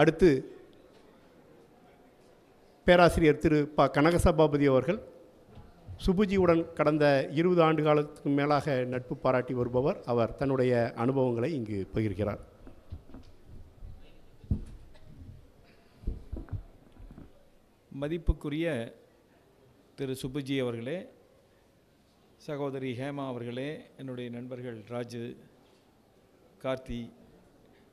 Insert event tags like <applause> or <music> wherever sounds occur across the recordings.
அடுத்து பேராசிரியர் திரு ப. கனகசபாபதி அவர்கள் சுபுஜியுடன் கடந்த இருபது ஆண்டு காலத்துக்கு மேலாக நட்பு பாராட்டி வருபவர். அவர் தன்னுடைய அனுபவங்களை இங்கு பகிர்கிறார். மதிப்புக்குரிய திரு சுபுஜி அவர்களே சகோதரி ஹேமா அவர்களே என்னுடைய நண்பர்கள் ராஜு கார்த்தி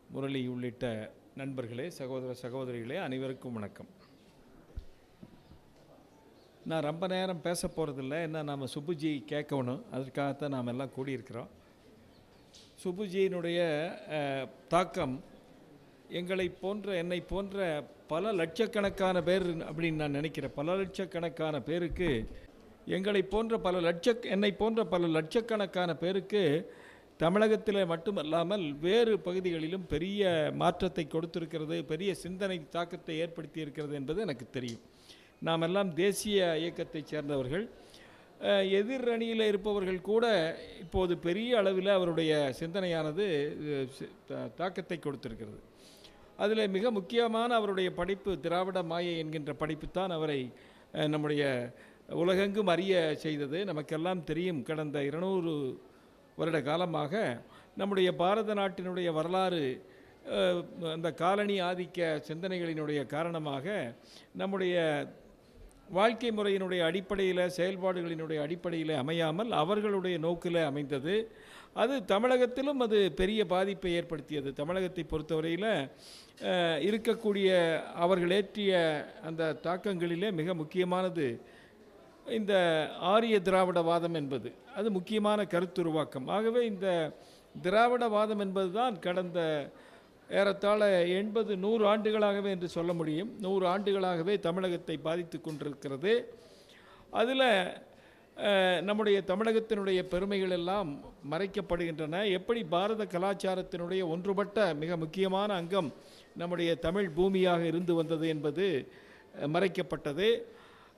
முரளி உள்ளிட்ட நண்பர்களே சகோதர சகோதரிகளே அனைவருக்கும் வணக்கம். நான் ரொம்ப நேரம் பேச போகிறதில்ல என்ன நாம் சுப்புஜி கேட்கணும். அதற்காகத்தான் நாம் எல்லாம் கூடியிருக்கிறோம். சுப்புஜியினுடைய தாக்கம் எங்களை போன்ற என்னை போன்ற பல லட்சக்கணக்கான பேர் அப்படின்னு நான் நினைக்கிறேன். பல லட்சக்கணக்கான பேருக்கு எங்களை போன்ற பல லட்ச என்னை போன்ற பல லட்சக்கணக்கான பேருக்கு தமிழகத்தில் மட்டுமல்லாமல் வேறு பகுதிகளிலும் பெரிய மாற்றத்தை கொடுத்திருக்கிறது பெரிய சிந்தனை தாக்கத்தை ஏற்படுத்தி இருக்கிறது என்பது எனக்கு தெரியும். நாம் எல்லாம் தேசிய இயக்கத்தைச் சேர்ந்தவர்கள். எதிர் அணியில் இருப்பவர்கள் கூட இப்போது பெரிய அளவில் அவருடைய சிந்தனையானது தாக்கத்தை கொடுத்திருக்கிறது. அதில் மிக முக்கியமான அவருடைய படிப்பு திராவிட மாயை என்கின்ற படிப்பு தான் அவரை நம்முடைய உலகெங்கும் அறிய செய்தது. நமக்கெல்லாம் தெரியும் கடந்த இருநூறு வருட காலமாக நம்முடைய பாரத நாட்டினுடைய வரலாறு அந்த காலனி ஆதிக்க சிந்தனைகளினுடைய காரணமாக நம்முடைய வாழ்க்கை முறையினுடைய அடிப்படையில் செயல்பாடுகளினுடைய அடிப்படையில் அமையாமல் அவர்களுடைய நோக்கில் அமைந்தது. அது தமிழகத்திலும் அது பெரிய பாதிப்பை ஏற்படுத்தியது. தமிழகத்தை பொறுத்தவரையில் இருக்கக்கூடிய அவர்கள் ஏற்றிய அந்த தாக்கங்களிலே மிக முக்கியமானது. இந்த ஆரிய திராவிடவாதம் என்பது அது முக்கியமான கருத்துருவாக்கம். ஆகவே இந்த திராவிடவாதம் என்பதுதான் கடந்த ஏறத்தாழ எண்பது நூறு ஆண்டுகளாகவே என்று சொல்ல முடியும். நூறு ஆண்டுகளாகவே தமிழகத்தை பாதித்து கொண்டிருக்கிறது. அதில் நம்முடைய தமிழகத்தினுடைய பெருமைகள் எல்லாம் மறைக்கப்படுகின்றன. எப்படி பாரத கலாச்சாரத்தினுடைய ஒன்றுபட்ட மிக முக்கியமான அங்கம் நம்முடைய தமிழ் பூமியாக இருந்து வந்தது என்பது மறைக்கப்பட்டது.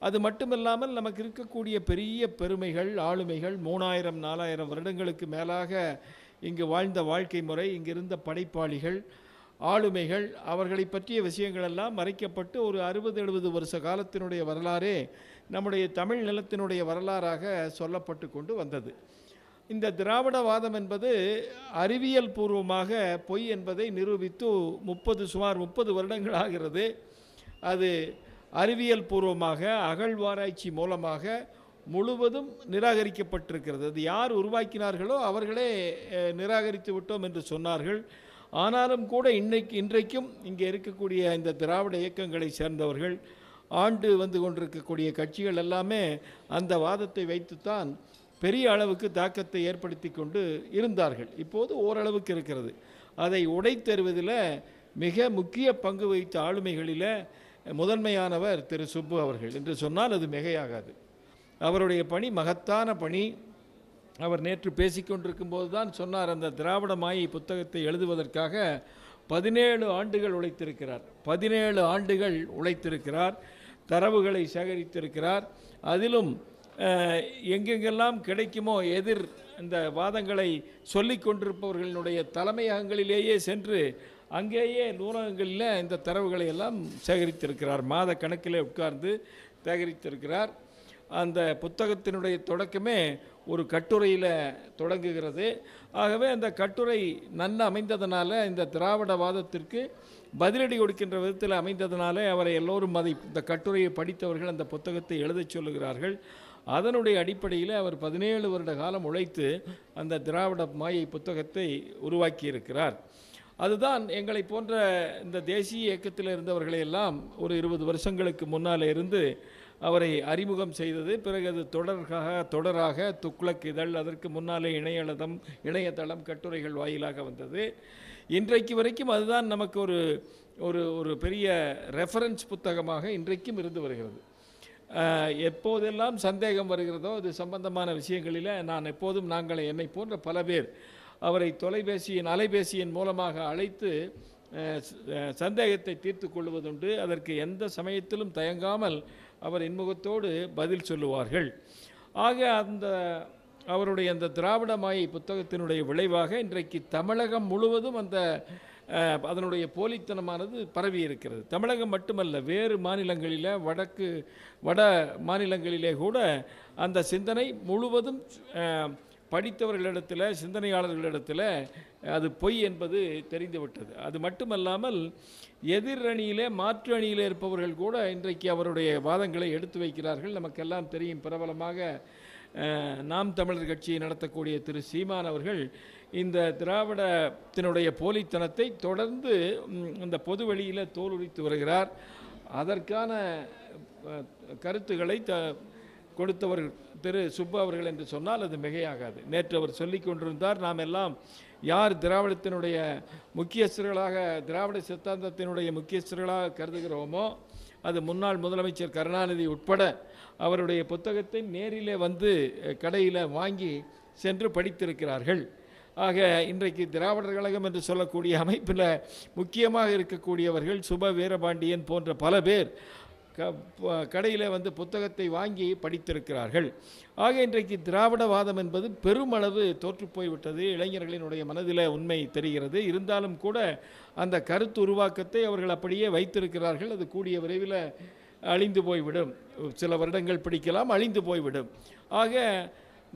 அது மட்டுமில்லாமல் நமக்கு இருக்கக்கூடிய பெரிய பெருமைகள் ஆளுமைகள் மூணாயிரம் நாலாயிரம் வருடங்களுக்கு மேலாக இங்கு வாழ்ந்த வாழ்க்கை முறை இங்கிருந்த படைப்பாளிகள் ஆளுமைகள் அவர்களை பற்றிய விஷயங்களெல்லாம் மறைக்கப்பட்டு ஒரு அறுபது எழுபது வருஷ காலத்தினுடைய வரலாறே நம்முடைய தமிழ் நிலத்தினுடைய வரலாறாக சொல்லப்பட்டு கொண்டு வந்தது. இந்த திராவிடவாதம் என்பது அறிவியல் பூர்வமாக பொய் என்பதை நிரூபித்து முப்பது சுமார் முப்பது வருடங்கள் ஆகிறது. அது அறிவியல் பூர்வமாக அகழ்வாராய்ச்சி மூலமாக முழுவதும் நிராகரிக்கப்பட்டிருக்கிறது. அது யார் உருவாக்கினார்களோ அவர்களே நிராகரித்து விட்டோம் என்று சொன்னார்கள். ஆனாலும் கூட இன்னைக்கு இன்றைக்கும் இங்கே இருக்கக்கூடிய இந்த திராவிட இயக்கங்களை சேர்ந்தவர்கள் ஆண்டு வந்து கொண்டிருக்கக்கூடிய கட்சிகள் எல்லாமே அந்த வாதத்தை வைத்துத்தான் பெரிய அளவுக்கு தாக்கத்தை ஏற்படுத்தி கொண்டு இருந்தார்கள். இப்போது ஓரளவுக்கு இருக்கிறது. அதை உடைத்தருவதில் மிக முக்கிய பங்கு வகித்த ஆளுமைகளில் முதன்மையானவர் திரு சுப்பு அவர்கள் என்று சொன்னால் அது மிகையாகாது. அவருடைய பணி மகத்தான பணி. அவர் நேற்று பேசிக்கொண்டிருக்கும் போது தான் சொன்னார் அந்த திராவிட மாயை புத்தகத்தை எழுதுவதற்காக பதினேழு ஆண்டுகள் உழைத்திருக்கிறார். பதினேழு ஆண்டுகள் உழைத்திருக்கிறார் தரவுகளை சேகரித்திருக்கிறார். அதிலும் எங்கெங்கெல்லாம் கிடைக்குமோ எதிர் இந்த வாதங்களை சொல்லிக் கொண்டிருப்பவர்களினுடைய தலைமையகங்களிலேயே சென்று அங்கேயே நூலகங்களில் இந்த தரவுகளை எல்லாம் சேகரித்திருக்கிறார். மாத கணக்கில் உட்கார்ந்து சேகரித்திருக்கிறார். அந்த புத்தகத்தினுடைய தொடக்கமே ஒரு கட்டுரையில் தொடங்குகிறது. ஆகவே அந்த கட்டுரை நல்ல அமைந்ததனால இந்த திராவிடவாதத்திற்கு பதிலடி கொடுக்கின்ற விதத்தில் அமைந்ததனாலே அவரை எல்லோரும் அதை இந்த கட்டுரையை படித்தவர்கள் அந்த புத்தகத்தை எழுதச் சொல்லுகிறார்கள். அதனுடைய அடிப்படையில் அவர் பதினேழு வருட காலம் உழைத்து அந்த திராவிட மாயை புத்தகத்தை உருவாக்கியிருக்கிறார். அதுதான் எங்களை போன்ற இந்த தேசிய இயக்கத்தில் இருந்தவர்களையெல்லாம் ஒரு இருபது வருஷங்களுக்கு முன்னால் இருந்து அவரை அறிமுகம் செய்தது. பிறகு அது தொடர்காக தொடராக துக்ளக் இதழ் அதற்கு முன்னாலே இணையதளம் இணையதளம் கட்டுரைகள் வாயிலாக வந்தது. இன்றைக்கு வரைக்கும் அதுதான் நமக்கு ஒரு ஒரு ஒரு பெரிய ரெஃபரன்ஸ் புத்தகமாக இன்றைக்கும் இருந்து வருகிறது. எப்போதெல்லாம் சந்தேகம் வருகிறதோ அது சம்பந்தமான விஷயங்களில் நான் எப்போதும் நாங்கள் என்னை போன்ற பல பேர் அவரை தொலைபேசியின் அலைபேசியின் மூலமாக அழைத்து சந்தேகத்தை தீர்த்து கொள்வதுண்டு. அதற்கு எந்த சமயத்திலும் தயங்காமல் அவர் இன்முகத்தோடு பதில் சொல்லுவார்கள். ஆக அந்த அவருடைய அந்த திராவிட மாயை புத்தகத்தினுடைய விளைவாக இன்றைக்கு தமிழகம் முழுவதும் அந்த அதனுடைய போலித்தனமானது பரவி இருக்கிறது. தமிழகம் மட்டுமல்ல வேறு மாநிலங்களில் வடக்கு வட மாநிலங்களிலே கூட அந்த சிந்தனை முழுவதும் படித்தவர்களிடத்தில் சிந்தனையாளர்களிடத்தில் அது பொய் என்பது தெரிந்துவிட்டது. அது மட்டுமல்லாமல் எதிர் அணியிலே மாற்று அணியிலே இருப்பவர்கள் கூட இன்றைக்கு அவருடைய வாதங்களை எடுத்து வைக்கிறார்கள். நமக்கெல்லாம் தெரியும் பிரபலமாக நாம் தமிழர் கட்சியை நடத்தக்கூடிய திரு. சீமான் அவர்கள் இந்த திராவிடத்தினுடைய போலித்தனத்தை தொடர்ந்து இந்த பொது வெளியில் தோலுரித்து வருகிறார். அதற்கான கருத்துக்களை த கொடுத்தவர் திரு சுப்பு அவர்கள் என்று சொன்னால் அது மிகையாகாது. நேற்று அவர் சொல்லி கொண்டிருந்தார் நாம் எல்லாம் யார் திராவிடத்தினுடைய முக்கியஸ்தர்களாக திராவிட சித்தாந்தத்தினுடைய முக்கியஸ்தர்களாக கருதுகிறோமோ அது முன்னாள் முதலமைச்சர் கருணாநிதி உட்பட அவருடைய புத்தகத்தை நேரிலே வந்து கடையில் வாங்கி சென்று படித்திருக்கிறார்கள். ஆக இன்றைக்கு திராவிடர் கழகம் என்று சொல்லக்கூடிய அமைப்பில் முக்கியமாக இருக்கக்கூடியவர்கள் சுப வீரபாண்டியன் போன்ற பல பேர் க கடையில் வந்து புத்தகத்தை வாங்கி படித்திருக்கிறார்கள். ஆக இன்றைக்கு திராவிடவாதம் என்பது பெருமளவு தோற்றுப்போய்விட்டது இளைஞர்களினுடைய மனதில் உண்மை தெரிகிறது. இருந்தாலும் கூட அந்த கருத்து உருவாக்கத்தை அவர்கள் அப்படியே வைத்திருக்கிறார்கள். அது கூடிய விரைவில் அழிந்து போய்விடும். சில வருடங்கள் பிடிக்கலாம் அழிந்து போய்விடும். ஆக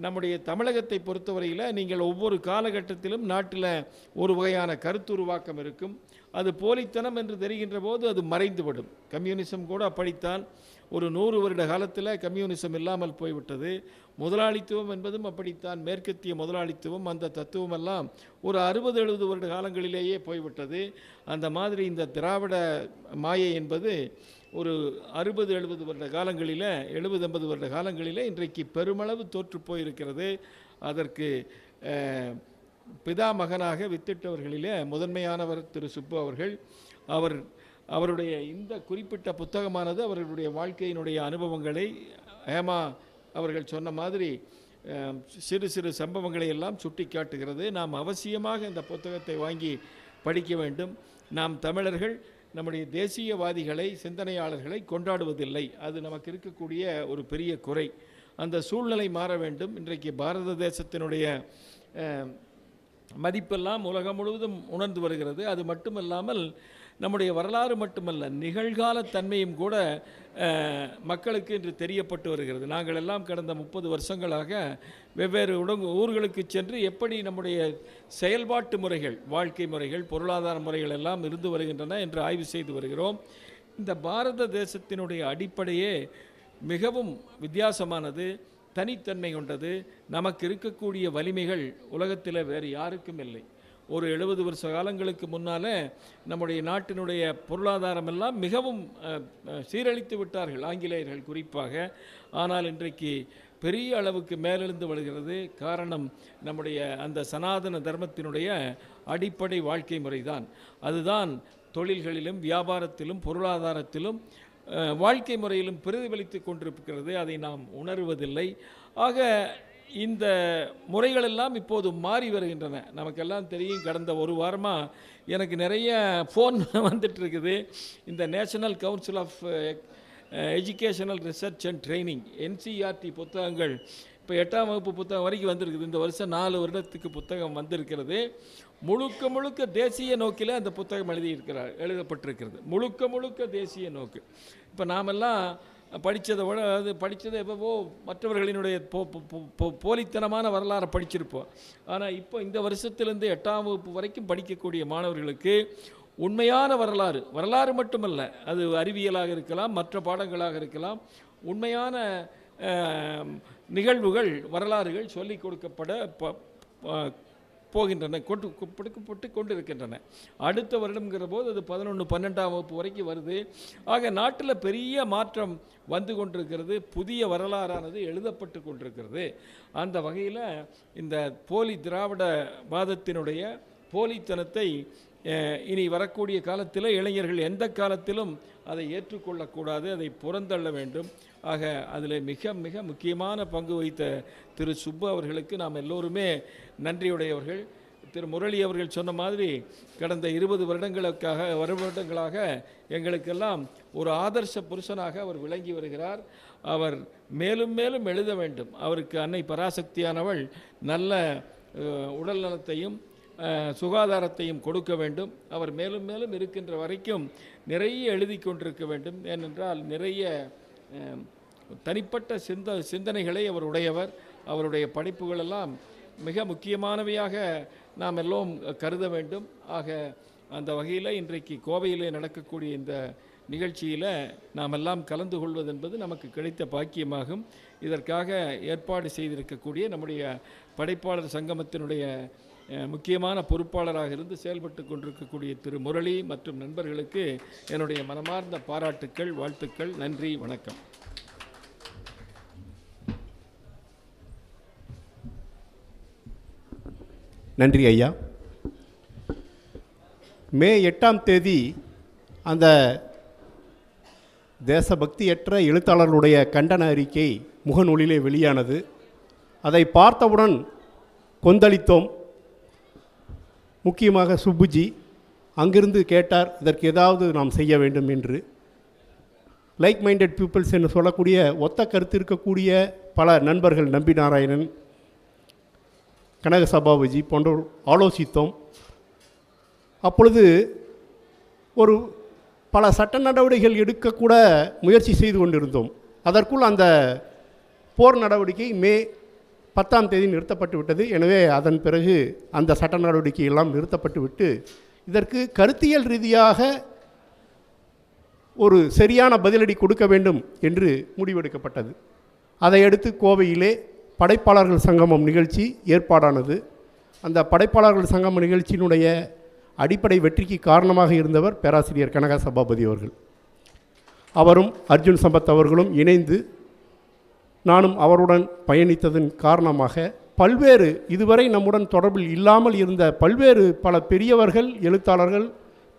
நம்முடைய தமிழகத்தை பொறுத்தவரையில் நீங்கள் ஒவ்வொரு காலகட்டத்திலும் நாட்டில் ஒரு வகையான கருத்து உருவாக்கம் இருக்கும். அது போலித்தனம் என்று தெரிகின்ற போது அது மறைந்துவிடும். கம்யூனிசம் கூட அப்படித்தான். ஒரு நூறு வருட காலத்தில் கம்யூனிசம் இல்லாமல் போய்விட்டது. முதலாளித்துவம் என்பதும் அப்படித்தான். மேற்கத்திய முதலாளித்துவம் அந்த தத்துவம் எல்லாம் ஒரு அறுபது எழுபது வருட காலங்களிலேயே போய்விட்டது. அந்த மாதிரி இந்த திராவிட மாயை என்பது ஒரு அறுபது எழுபது வருட காலங்களில் எழுபது ஐம்பது வருட காலங்களில் இன்றைக்கு பெருமளவு தோற்று போயிருக்கிறது. அதற்கு பிதா மகனாக வித்திட்டவர்களிலே முதன்மையானவர் திரு சுப்பு அவர்கள். அவர் அவருடைய இந்த குறிப்பிட்ட புத்தகமானது அவர்களுடைய வாழ்க்கையினுடைய அனுபவங்களை ஹேமா அவர்கள் சொன்ன மாதிரி சிறு சிறு சம்பவங்களை எல்லாம் சுட்டி காட்டுகிறது நாம் அவசியமாக இந்த புத்தகத்தை வாங்கி படிக்க வேண்டும். நாம் தமிழர்கள் நம்முடைய தேசியவாதிகளை சிந்தனையாளர்களை கொண்டாடுவதில்லை. அது நமக்கு இருக்கக்கூடிய ஒரு பெரிய குறை. அந்த சூழ்நிலை மாற வேண்டும். இன்றைக்கு பாரத தேசத்தினுடைய மதிப்பெல்லாம் உலகம் முழுவதும் உணர்ந்து வருகிறது. அது மட்டுமல்லாமல் நம்முடைய வரலாறு மட்டுமல்ல நிகழ்கால தன்மையும் கூட மக்களுக்கு இன்று தெரியப்பட்டு வருகிறது. நாங்கள் எல்லாம் கடந்த முப்பது வருஷங்களாக வெவ்வேறு உடங்கு ஊர்களுக்கு சென்று எப்படி நம்முடைய செயல்பாட்டு முறைகள் வாழ்க்கை முறைகள் பொருளாதார முறைகள் எல்லாம் இருந்து வருகின்றன என்று ஆய்வு செய்து வருகிறோம். இந்த பாரத தேசத்தினுடைய அடிப்படையே மிகவும் வித்தியாசமானது. தனித்தன்மை கொண்டது. நமக்கு இருக்கக்கூடிய வலிமைகள் உலகத்தில் வேறு யாருக்கும் இல்லை. ஒரு எழுபது வருஷ காலங்களுக்கு முன்னால் நம்முடைய நாட்டினுடைய பொருளாதாரம் எல்லாம் மிகவும் சீரழித்து விட்டார்கள் ஆங்கிலேயர்கள் குறிப்பாக. ஆனால் இன்றைக்கு பெரிய அளவுக்கு மேலெழுந்து வருகிறது. காரணம் நம்முடைய அந்த சனாதன தர்மத்தினுடைய அடிப்படை வாழ்க்கை முறைதான். அதுதான் தொழில்களிலும் வியாபாரத்திலும் பொருளாதாரத்திலும் வாழ்க்கை முறையிலும் பிரதிபலித்து கொண்டிருக்கிறது. அதை நாம் உணர்வதில்லை. ஆக இந்த முறைகளெல்லாம் இப்போது மாறி வருகின்றன. நமக்கெல்லாம் தெரியும் கடந்த ஒரு வாரமாக எனக்கு நிறைய ஃபோன் <laughs> வந்துட்டு இருக்குது இந்த national council of educational research and training NCERT புத்தகங்கள். இப்போ எட்டாம் வகுப்பு புத்தகம் வரைக்கும் வந்திருக்குது. இந்த வருஷம் நாலு வருடத்துக்கு புத்தகம் வந்திருக்கிறது. முழுக்க முழுக்க தேசிய நோக்கில் அந்த புத்தகம் எழுதியிருக்கிறார் எழுதப்பட்டிருக்கிறது. முழுக்க முழுக்க தேசிய நோக்கு. இப்போ நாமெல்லாம் படித்ததை விட அது படித்ததை எவ்வளவோ மற்றவர்களினுடைய போ போலித்தனமான வரலாறை படிச்சிருப்போம். ஆனால் இப்போ இந்த வருஷத்துலேருந்து எட்டாம் வகுப்பு வரைக்கும் படிக்கக்கூடிய மாணவர்களுக்கு உண்மையான வரலாறு வரலாறு மட்டுமல்ல அது அறிவியலாக இருக்கலாம் மற்ற பாடங்களாக இருக்கலாம் உண்மையான நிகழ்வுகள் வரலாறுகள் சொல்லிக் கொடுக்கப்பட ப- போகின்றன கொண்டு கொடுக்கப்பட்டு கொண்டிருக்கின்றன. அடுத்த வருடங்கிற போது அது பதினொன்று பன்னெண்டாம் வகுப்பு வரைக்கும் வருது. ஆக நாட்டில் பெரிய மாற்றம் வந்து கொண்டிருக்கிறது புதிய வரலாறானது எழுதப்பட்டு கொண்டிருக்கிறது. அந்த வகையில் இந்த போலி திராவிட வாதத்தினுடைய போலித்தனத்தை இனி வரக்கூடிய காலத்தில் இளைஞர்கள் எந்த காலத்திலும் அதை ஏற்றுக்கொள்ளக்கூடாது அதை புறந்தள்ள வேண்டும். ஆக அதில் மிக மிக முக்கியமான பங்கு வகித்த திரு சுப்பு அவர்களுக்கு நாம் எல்லோருமே நன்றியுடையவர்கள். திரு முரளி அவர்கள் சொன்ன மாதிரி கடந்த இருபது வருடங்களுக்காக வருடங்களாக எங்களுக்கெல்லாம் ஒரு ஆதர்ச புருஷனாக அவர் விளங்கி வருகிறார். அவர் மேலும் மேலும் எழுத வேண்டும். அவருக்கு அன்னை பராசக்தியானவள் நல்ல உடல் நலத்தையும் சுகாதாரத்தையும் கொடுக்க வேண்டும். அவர் மேலும் மேலும் இருக்கின்ற வரைக்கும் நிறைய எழுதி கொண்டிருக்க வேண்டும். ஏனென்றால் நிறைய தனிப்பட்ட சிந்த சிந்தனைகளை அவர் உடையவர். அவருடைய படைப்புகளெல்லாம் மிக முக்கியமானவையாக நாம் எல்லோரும் கருத வேண்டும். ஆக அந்த வகையில் இன்றைக்கு கோவையிலே நடக்கக்கூடிய இந்த நிகழ்ச்சியில் நாம் எல்லாம் கலந்து கொள்வது என்பது நமக்கு கிடைத்த பாக்கியமாகும். இதற்காக ஏற்பாடு செய்திருக்கக்கூடிய நம்முடைய படைப்பாளர் சங்கமத்தினுடைய முக்கியமான பொறுப்பாளராக இருந்து செயல்பட்டு கொண்டிருக்கக்கூடிய திரு முரளி மற்றும் நண்பர்களுக்கு என்னுடைய மனமார்ந்த பாராட்டுக்கள் வாழ்த்துக்கள் நன்றி வணக்கம். நன்றி ஐயா. மே எட்டாம் தேதி அந்த தேசபக்தியற்ற எழுத்தாளர்களுடைய கண்டன அறிக்கை முகநூலிலே வெளியானது. அதை பார்த்தவுடன் கொந்தளித்தோம். முக்கியமாக சுப்புஜி அங்கிருந்து கேட்டார் இதற்கு ஏதாவது நாம் செய்ய வேண்டும் என்று. லைக் மைண்டட் பீப்புள்ஸ் என்று சொல்லக்கூடிய ஒத்த கருத்து இருக்கக்கூடிய பல நண்பர்கள் நம்பி நாராயணன் கனக சபாபுஜி போன்றோர் ஆலோசித்தோம். அப்பொழுது ஒரு பல சட்ட நடவடிக்கைகள் எடுக்கக்கூட முயற்சி செய்து கொண்டிருந்தோம். அதற்குள் அந்த போர் நடவடிக்கை மே பத்தாம் தேதி நிறுத்தப்பட்டு விட்டது. எனவே அதன் பிறகு அந்த சட்ட நடவடிக்கை எல்லாம் நிறுத்தப்பட்டு விட்டு இதற்கு கருத்தியல் ரீதியாக ஒரு சரியான பதிலடி கொடுக்க வேண்டும் என்று முடிவெடுக்கப்பட்டது. அதையடுத்து கோவையிலே படைப்பாளர்கள் சங்கமம் நிகழ்ச்சி ஏற்பாடானது. அந்த படைப்பாளர்கள் சங்கம நிகழ்ச்சியினுடைய அடிப்படை வெற்றிக்கு காரணமாக இருந்தவர் பேராசிரியர் கனக சபாபதி அவர்கள். அவரும் அர்ஜுன் சம்பத் அவர்களும் இணைந்து நானும் அவருடன் பயணித்ததன் காரணமாக பல்வேறு இதுவரை நம்முடன் தொடர்பில் இல்லாமல் இருந்த பல்வேறு பல பெரியவர்கள் எழுத்தாளர்கள்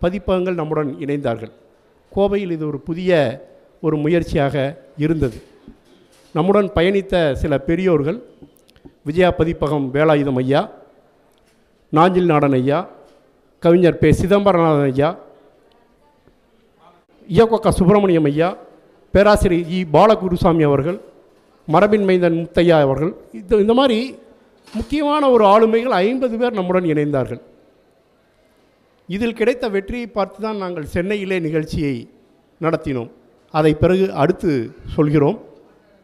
பதிப்பகங்கள் நம்முடன் இணைந்தார்கள். கோவையில் இது ஒரு புதிய ஒரு முயற்சியாக இருந்தது. நம்முடன் பயணித்த சில பெரியோர்கள் விஜயா பதிப்பகம் வேலாயுதம் ஐயா நாஞ்சில் நாடன் ஐயா கவிஞர் பே சிதம்பரநாதன் ஐயா இயக்கக்கா சுப்பிரமணியம் ஐயா பேராசிரியர் இ. பாலகுருசாமி அவர்கள் மரபின் மைந்தன் முத்தையா அவர்கள். இது இந்த மாதிரி முக்கியமான ஒரு ஆளுமைகள் ஐம்பது பேர் நம்முடன் இணைந்தார்கள். இதில் கிடைத்த வெற்றியை பார்த்து தான் நாங்கள் சென்னையிலே நிகழ்ச்சியை நடத்தினோம். அதை பிறகு அடுத்து சொல்கிறோம்.